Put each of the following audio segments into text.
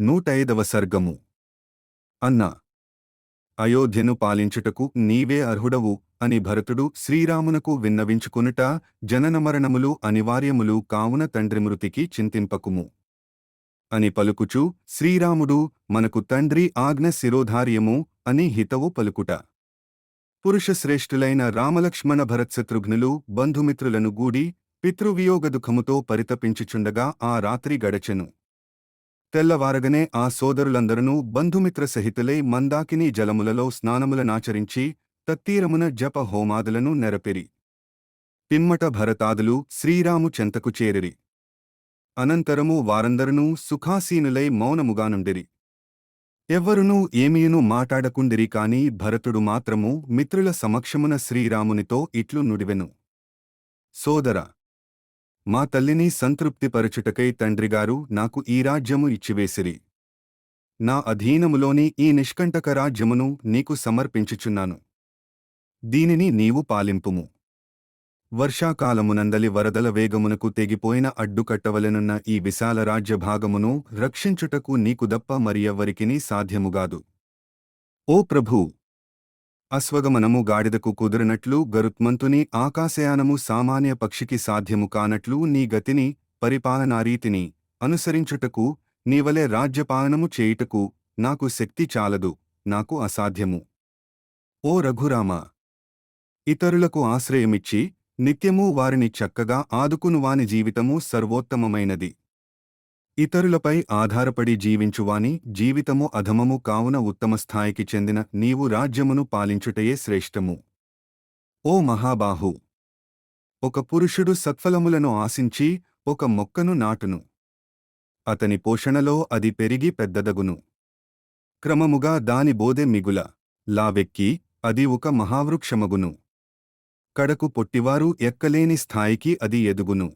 నూటైదవ సర్గము. అన్న. అయోధ్యను పాలించుటకు నీవే అర్హుడవు అని భరతుడు శ్రీరామునకు విన్నవించుకునుట జననమరణములు అనివార్యములు కావున తండ్రి మృతికి చింతింపకుము. అని పలుకుచు శ్రీరాముడు మనకు తండ్రి ఆజ్ఞ శిరోధార్యము అని హితవు పలుకుట. పురుషశ్రేష్ఠులైన రామలక్ష్మణ భరత్శత్రుఘ్నులు బంధుమిత్రులను గూడి పితృవియోగ దుఃఖముతో పరితపించుచుండగా ఆ రాత్రి గడచెను. తెల్లవారగనే ఆ సోదరులందరూ బంధుమిత్ర సహితులై మందాకిని జలములలో స్నానములనాచరించి తత్తీరమున జప హోమాదులను నెరపెరి. పిమ్మట భరతాదులు శ్రీరాము చెంతకు చేరిరి. అనంతరము వారందరనూ సుఖాసీనులై మౌనముగానుండిరి. ఎవ్వరునూ ఏమీయును మాటాడకుండిరి కాని భరతుడు మాత్రము మిత్రుల సమక్షమున శ్రీరామునితో ఇట్లు నుడివెను. సోదర మా తల్లిని సంతృప్తిపరచుటకై తండ్రిగారు నాకు ఈ రాజ్యము ఇచ్చివేసిరి. నా అధీనములోని ఈ నిష్కంటక రాజ్యమును నీకు సమర్పించుచున్నాను. దీనిని నీవు పాలింపుము. వర్షాకాలమునందలి వరదల వేగమునకు తెగిపోయిన అడ్డుకట్టవలనున్న ఈ విశాల రాజ్యభాగమును రక్షించుటకు నీకు దప్ప మరియెవ్వరికినీ సాధ్యముగాదు ఓ ప్రభూ అశ్వగమనము గాడిదకు కుదిరినట్లు గరుత్మంతుని ఆకాశయానము సామాన్య పక్షికి సాధ్యము కానట్లు నీ గతిని పరిపాలనారీతిని అనుసరించుటకు నీవలే రాజ్యపాలనము చేయుటకు నాకు శక్తి చాలదు నాకు అసాధ్యము. ఓ రఘురామ! ఇతరులకు ఆశ్రయమిచ్చి నిత్యమూ వారిని చక్కగా ఆదుకునువాని జీవితము సర్వోత్తమమైనది. ఇతరులపై ఆధారపడి జీవించువాని జీవితము అధమము కావున ఉత్తమ స్థాయికి చెందిన నీవు రాజ్యమును పాలించుటయే శ్రేష్టము. ఓ మహాబాహు! ఒక పురుషుడు సత్ఫలములను ఆశించి ఒక మొక్కను నాటును. అతని పోషణలో అది పెరిగి పెద్దదగును. క్రమముగా దాని బోదె మిగుల. లావెక్కి అది ఒక మహావృక్షమగును. కడకు పొట్టివారు ఎక్కలేని స్థాయికి అది ఎదుగును.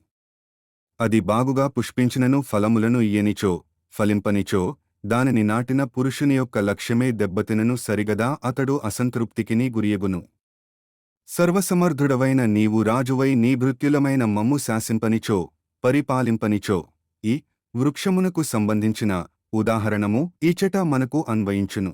అది బాగుగా పుష్పించినను ఫలములను ఇయ్యనిచో ఫలింపనిచో దానిని నాటిన పురుషుని యొక్క లక్ష్యమే దెబ్బతినను సరిగదా అతడు అసంతృప్తికిని గురియగును. సర్వసమర్థుడవైన నీవు రాజువై నీ భృత్యులమైన మమ్ము శాసింపనిచో పరిపాలింపనిచో. ఈ వృక్షమునకు సంబంధించిన ఉదాహరణము ఈచట మనకు అన్వయించును.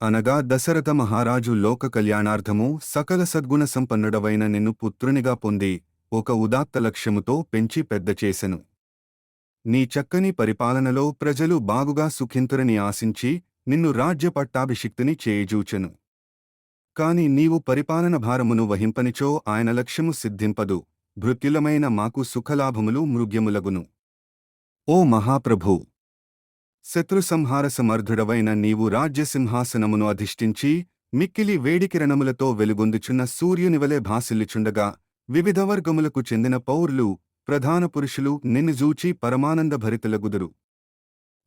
అనగా దశరథ మహారాజు లోక కళ్యాణార్థము సకల సద్గుణ సంపన్నుడవైన నిన్ను పుత్రునిగా పొంది ఒక ఉదాత్త లక్ష్యముతో పెంచి పెద్ద చేసెను. నీ చక్కని పరిపాలనలో ప్రజలు బాగుగా సుఖింతురని ఆశించి నిన్ను రాజ్య పట్టాభిషిక్తిని చేయుజూచెను కాని నీవు పరిపాలన భారమును వహింపనిచో ఆయన లక్ష్యము సిద్ధింపదు భృత్యులమైన మాకు సుఖలాభములు మృగ్యములగును. ఓ మహాప్రభూ! శత్రుసంహార సమర్థుడవైన నీవు రాజ్యసింహాసనమును అధిష్ఠించి మిక్కిలి వేడికిరణములతో వెలుగొందుచున్న సూర్యునివలే భాసిల్లుచుండగా వివిధ వర్గములకు చెందిన పౌరులు ప్రధాన పురుషులు నిన్ను జూచి పరమానందభరితులగుదురు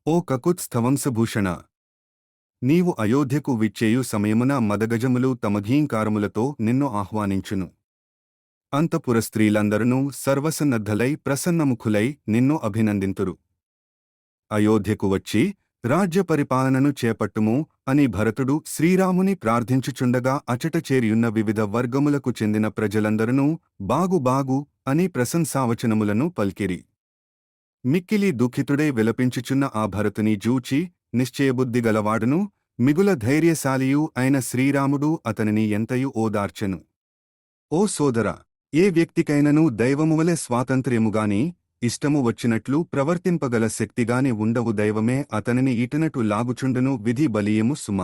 ఓ కకుత్ స్థవంసభూషణ నీవు అయోధ్యకు విచ్చేయు సమయమున మదగజములు తమఘీంకారములతో నిన్ను ఆహ్వానించును. అంతపుర స్త్రీలందరూ సర్వసన్నద్ధలై ప్రసన్నముఖులై నిన్ను అభినందింతురు. అయోధ్యకు వచ్చి రాజ్య పరిపాలనను చేపట్టుము అని భరతుడు శ్రీరాముని ప్రార్థించుచుండగా అచట చేరియున్న వివిధ వర్గములకు చెందిన ప్రజలందరూ బాగు బాగు అని ప్రశంసావచనములను పల్కిరి. మిక్కిలి దుఃఖితుడై విలపించుచున్న ఆ భరతుని జూచి నిశ్చయబుద్ధిగలవాడును మిగుల ధైర్యశాలియూ అయిన శ్రీరాముడు అతనిని ఎంతయు ఓదార్చెను. ఓ సోదర ఏ వ్యక్తికైనను దైవమువలె స్వాతంత్ర్యముగాని ఇష్టము వచ్చినట్లు ప్రవర్తింపగల శక్తిగాని ఉండవు దైవమే అతనిని ఇటనటు లాగుచుండును విధి బలీయము సుమ.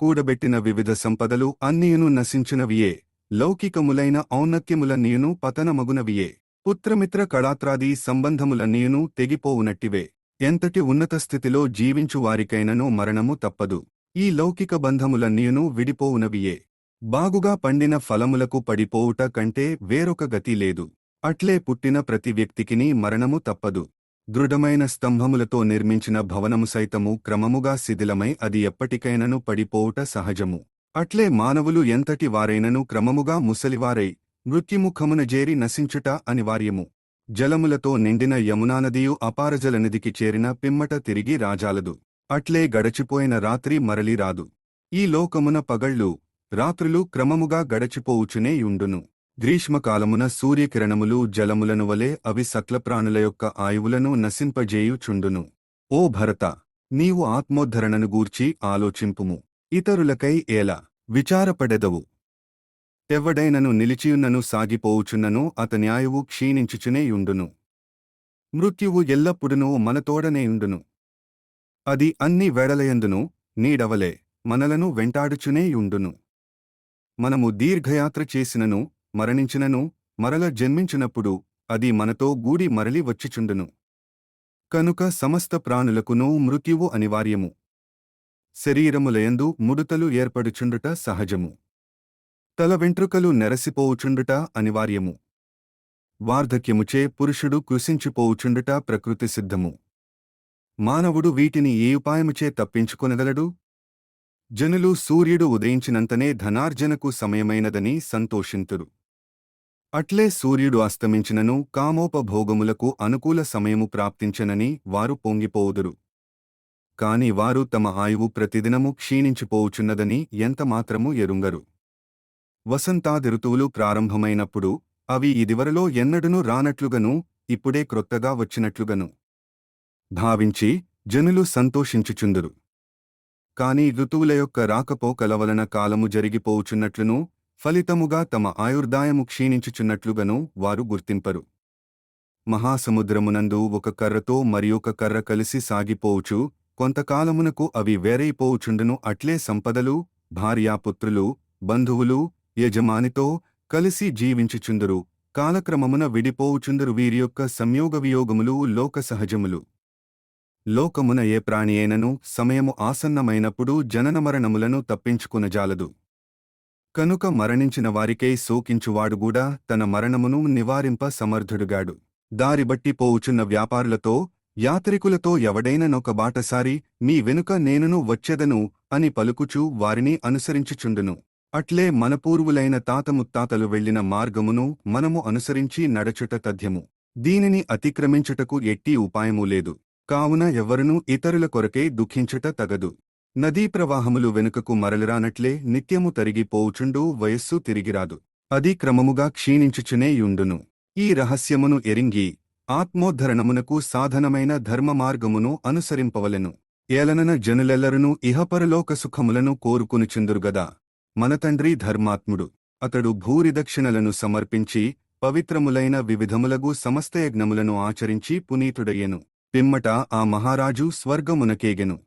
కూడబెట్టిన వివిధ సంపదలు అన్నియును నశించినవియే. లౌకికములైన ఔన్నత్యములన్నీయును పతనమగునవియే. పుత్రమిత్ర కళాత్రాది సంబంధములన్నీయును తెగిపోవునట్టివే. ఎంతటి ఉన్నత స్థితిలో జీవించువారికైనను మరణము తప్పదు. ఈ లౌకిక బంధములన్నీయును విడిపోవునవియే. బాగుగా పండిన ఫలములకు పడిపోవుట కంటే వేరొక గతి లేదు. అట్లే పుట్టిన ప్రతి వ్యక్తికిని మరణము తప్పదు. దృఢమైన స్తంభములతో నిర్మించిన భవనము సైతము క్రమముగా శిథిలమై అది ఎప్పటికైనను పడిపోవుట సహజము. అట్లే మానవులు ఎంతటి వారైనను క్రమముగా ముసలివారై మృత్యుముఖమున జేరి నశించుట అనివార్యము. జలములతో నిండిన యమునానదియు అపారజలనిధికి చేరిన పిమ్మట తిరిగి రాజాలదు. అట్లే గడచిపోయిన రాత్రి మరలి రాదు. ఈ లోకమున పగళ్ళు రాత్రులు క్రమముగా గడచిపోవుచునే యుండును. గ్రీష్మకాలమున సూర్యకిరణములు జలములను వలె అవి సక్లప్రాణుల యొక్క ఆయువులను నశింపజేయుచుండును. ఓ భరత నీవు ఆత్మోద్ధరణను గూర్చి ఆలోచింపుము. ఇతరులకై ఏలా విచారపడెదవు? ఎవడైనను నిలిచియున్నను సాగిపోవుచున్నను అతన్యాయువు క్షీణించుచునేయుండును క్షీణించుచునే యుండును. మృత్యువు ఎల్లప్పుడునూ మనతోడనేయుండును అది అన్ని వెడలయందును నీడవలే మనలను వెంటాడుచునేయుండును మనము దీర్ఘయాత్ర చేసినను మరణించినను మరల జన్మించినప్పుడు అది మనతో గూడి మరలి వచ్చిచుండును. కనుక సమస్త ప్రాణులకునూ మృత్యువు అనివార్యము. శరీరములయందు ముడుతలు ఏర్పడుచుండుట సహజము. తల వెంట్రుకలు నెరసిపోవుచుండుట అనివార్యము. వార్ధక్యముచే పురుషుడు కృషించిపోవుచుండుట ప్రకృతి సిద్ధము. మానవుడు వీటిని ఏ ఉపాయముచే తప్పించుకొనగలడు? జనులు సూర్యుడు ఉదయించినంతనే ధనార్జనకు సమయమైనదని సంతోషింతురు. అట్లే సూర్యుడు అస్తమించినను కామోపభోగములకు అనుకూల సమయము ప్రాప్తించనని వారు పొంగిపోవుదురు. కాని వారు తమ ఆయువు ప్రతిదినము క్షీణించిపోవుచున్నదని ఎంతమాత్రము ఎరుంగరు. వసంతాది ఋతువులు ప్రారంభమైనప్పుడు అవి ఇదివరలో ఎన్నడునూ రానట్లుగను ఇప్పుడే క్రొత్తగా వచ్చినట్లుగను. భావించి జనులు సంతోషించుచుందురు. కాని ఋతువుల యొక్క రాకపోకల వలన కాలము జరిగిపోవుచున్నట్లును ఫలితముగా తమ ఆయుర్దాయము క్షీణించుచున్నట్లుగను వారు గుర్తింపరు. మహాసముద్రమునందు ఒక కర్రతో మరియొక కర్ర కలిసి సాగిపోవుచు కొంతకాలమునకు అవి వేరైపోవుచుండును అట్లే సంపదలు భార్యాపుత్రులు బంధువులు యజమానితో కలిసి జీవించుచుందురు కాలక్రమమున విడిపోవుచుందురు వీరి యొక్క సంయోగవియోగములు లోక సహజములు. లోకమున ఏ ప్రాణి అయినను సమయము ఆసన్నమైనప్పుడు జననమరణములను తప్పించుకునజాలదు. కనుక మరణించిన వారికై శోకించువాడుగూడా తన మరణమును నివారింప సమర్థుడుగాడు. దారిబట్టి పోవుచున్న వ్యాపారులతో యాత్రికులతో ఎవడైననొక బాటసారి మీ వెనుక నేనును వచ్చెదను అని పలుకుచూ వారిని అనుసరించుచుండును. అట్లే మన పూర్వులైన తాత వెళ్ళిన మార్గమును మనము అనుసరించి నడచుట తథ్యము. దీనిని అతిక్రమించుటకు ఎట్టి ఉపాయము లేదు. కావున ఎవ్వరునూ ఇతరుల కొరకే దుఃఖించుట తగదు. నదీ ప్రవాహములు వెనుకకు మరలిరానట్లే నిత్యము తరిగిపోవుచుండు వయస్సు తిరిగిరాదు. అది క్రమముగా క్షీణించుచునే యుండును. ఈ రహస్యమును ఎరింగి ఆత్మోద్ధరణమునకు సాధనమైన ధర్మమార్గమును అనుసరింపవలెను. ఏలనన జనులెల్లరునూ ఇహపరలోక సుఖములను కోరుకునుచుందురుగదా మన తండ్రి ధర్మాత్ముడు. అతడు భూరిదక్షిణలను సమర్పించి పవిత్రములైన వివిధములగు సమస్తయజ్ఞములను ఆచరించి పునీతుడయ్యెను. పిమ్మట ఆ మహారాజు స్వర్గమునకేగెను.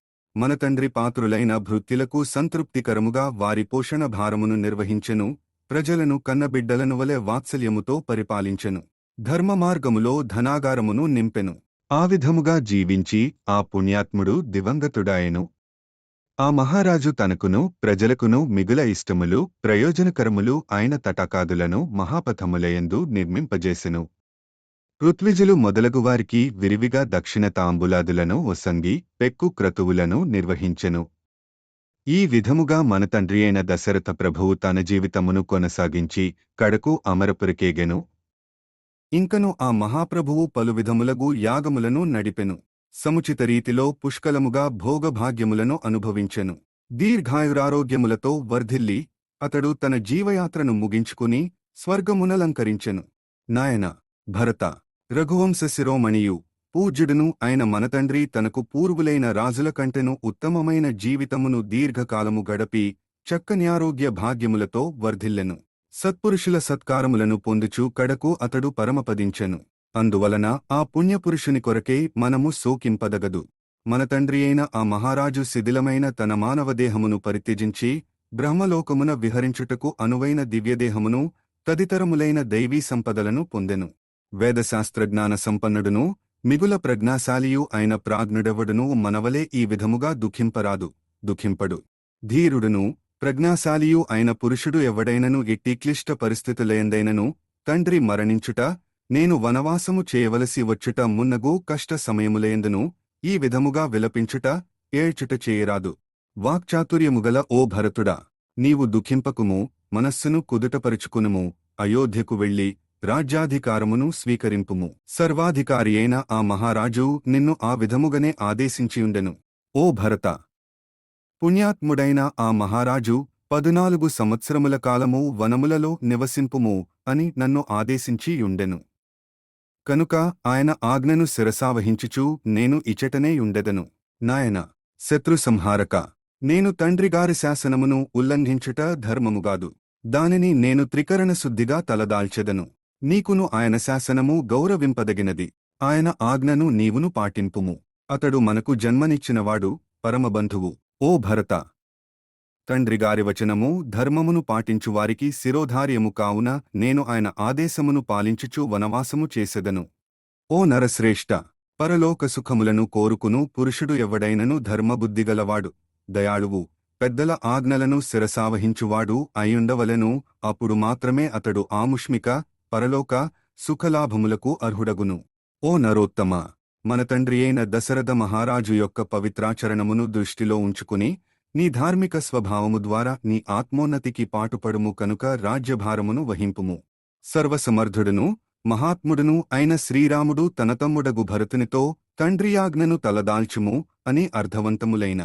మన తండ్రి పాత్రులైన భృత్యులకు సంతృప్తికరముగా వారి పోషణ భారమును నిర్వహించెను ప్రజలను కన్నబిడ్డలను వలె వాత్సల్యముతో పరిపాలించెను. ధర్మ మార్గములో ధనాగారమును నింపెను. ఆ విధముగా జీవించి ఆ పుణ్యాత్ముడు దివంగతుడాయెను. ఆ మహారాజు తనకును ప్రజలకును మిగుల ఇష్టములు ప్రయోజనకరములు అయిన తటాకాదులను మహాపథములయందు నిర్మింపజేసెను. ఋత్విజులు మొదలగువారికి విరివిగా దక్షిణ తాంబులాదులను ఒసంగి పెక్కు క్రతువులను నిర్వహించెను. ఈ విధముగా మన తండ్రి అయిన దశరథ ప్రభువు తన జీవితమును కొనసాగించి కడకు అమరపురికేగెను. ఇంకను ఆ మహాప్రభువు పలు విధములగు యాగములను నడిపెను. సముచిత రీతిలో పుష్కలముగా భోగభాగ్యములను అనుభవించెను. దీర్ఘాయురారోగ్యములతో వర్ధిల్లి అతడు తన జీవయాత్రను ముగించుకుని స్వర్గమునలంకరించెను. నాయన భరత రఘువంశ శిరోమణియు పూజ్యుడును అయిన మనతండ్రి తనకు పూర్వులైన రాజుల కంటెను ఉత్తమమైన జీవితమును దీర్ఘకాలము గడపి చక్కన్యారోగ్య భాగ్యములతో వర్ధిల్లెను. సత్పురుషుల సత్కారములను పొందుచు కడకు అతడు పరమపదించెను. అందువలన ఆ పుణ్యపురుషుని కొరకే మనము శోకింపదగదు. మన తండ్రి అయిన ఆ మహారాజు శిథిలమైన తన మానవదేహమును పరిత్యజించి బ్రహ్మలోకమున విహరించుటకు అనువైన దివ్యదేహమును తదితరములైన దైవీ సంపదలను పొందెను. వేదశాస్త్రజ్ఞాన సంపన్నుడును మిగుల ప్రజ్ఞాశాలియు అయిన ప్రాజ్ఞుడెవడును మనవలే ఈ విధముగా దుఃఖింపరాదు దుఃఖింపడు. ధీరుడును ప్రజ్ఞాశాలియు అయిన పురుషుడు ఎవడైనను ఎట్టి క్లిష్ట పరిస్థితులయందైనను తండ్రి మరణించుట నేను వనవాసము చేయవలసి వచ్చుట మున్నగు కష్ట సమయములయందును ఈ విధముగా విలపించుట ఏడ్చుట చేయరాదు. వాక్చాతుర్యముగల ఓ భరతుడా నీవు దుఃఖింపకుము మనస్సును కుదుటపరుచుకునుము అయోధ్యకు వెళ్ళి రాజ్యాధికారమును స్వీకరింపుము. సర్వాధికారి అయిన ఆ మహారాజు నిన్ను ఆ విధముగనే ఆదేశించియుండెను. ఓ భరత! పుణ్యాత్ముడైన ఆ మహారాజు పదునాలుగు సంవత్సరముల కాలము వనములలో నివసింపుము అని నన్ను ఆదేశించియుండెను. కనుక ఆయన ఆజ్ఞను శిరసావహించుచూ నేను ఇచటనే యుండెదను. నాయన! శత్రు సంహారక! నేను తండ్రిగారి శాసనమును ఉల్లంఘించుట ధర్మముగాదు దానిని నేను త్రికరణ శుద్ధిగా తలదాల్చెదను. నీకును ఆయన శాసనము గౌరవింపదగినది. ఆయన ఆజ్ఞను నీవును పాటింపుము. అతడు మనకు జన్మనిచ్చినవాడు పరమబంధువు. ఓ భరత! తండ్రిగారి వచనము ధర్మమును పాటించువారికి శిరోధార్యము కావున నేను ఆయన ఆదేశమును పాలించుచు వనవాసము చేసెదను. ఓ నరశ్రేష్ఠ పరలోక సుఖములను కోరుకును పురుషుడు ఎవడైనను ధర్మబుద్ధిగలవాడు. దయాళువు! పెద్దల ఆజ్ఞలను శిరసావహించువాడు అయ్యుండవలను అప్పుడు మాత్రమే అతడు ఆముష్మిక పరలోక సుఖలాభములకు అర్హుడగును. ఓ నరోత్తమ! మన తండ్రి అయిన దశరథ మహారాజు యొక్క పవిత్రాచరణమును దృష్టిలో ఉంచుకుని నీ ధార్మిక స్వభావము ద్వారా నీ ఆత్మోన్నతికి పాటుపడుము కనుక రాజ్యభారమును వహింపుము. సర్వసమర్థుడును మహాత్ముడును అయిన శ్రీరాముడు తన తమ్ముడగు భరతునితో తండ్రియాజ్ఞను తలదాల్చుము అని అర్థవంతములైన